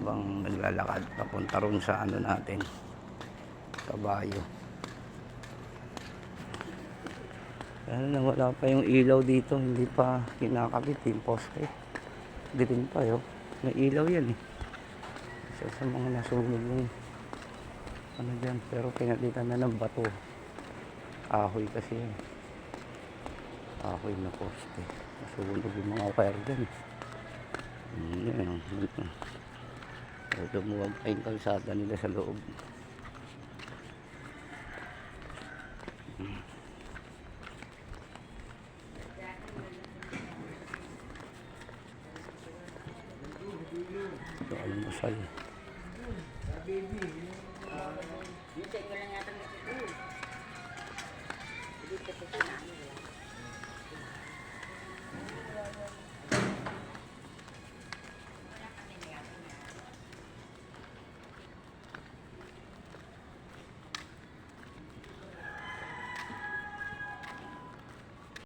habang naglalakad papunta ron sa ano natin kabayo. Ano na wala pa yung ilaw dito hindi pa kinakabit yung poste. Dilim pa yo. May ilaw yan eh. Isa sa mga nasunog yung ano dyan pero pinalitan na ng bato. Kahoy kasi yan kahoy na poste. Nasunog yung mga wire dyan Hmm, yan oh. So, lumuwag pa yung kalsada nila sa loob. Ito almusal. Hintay ko lang yata ng ito. Hindi ko pa.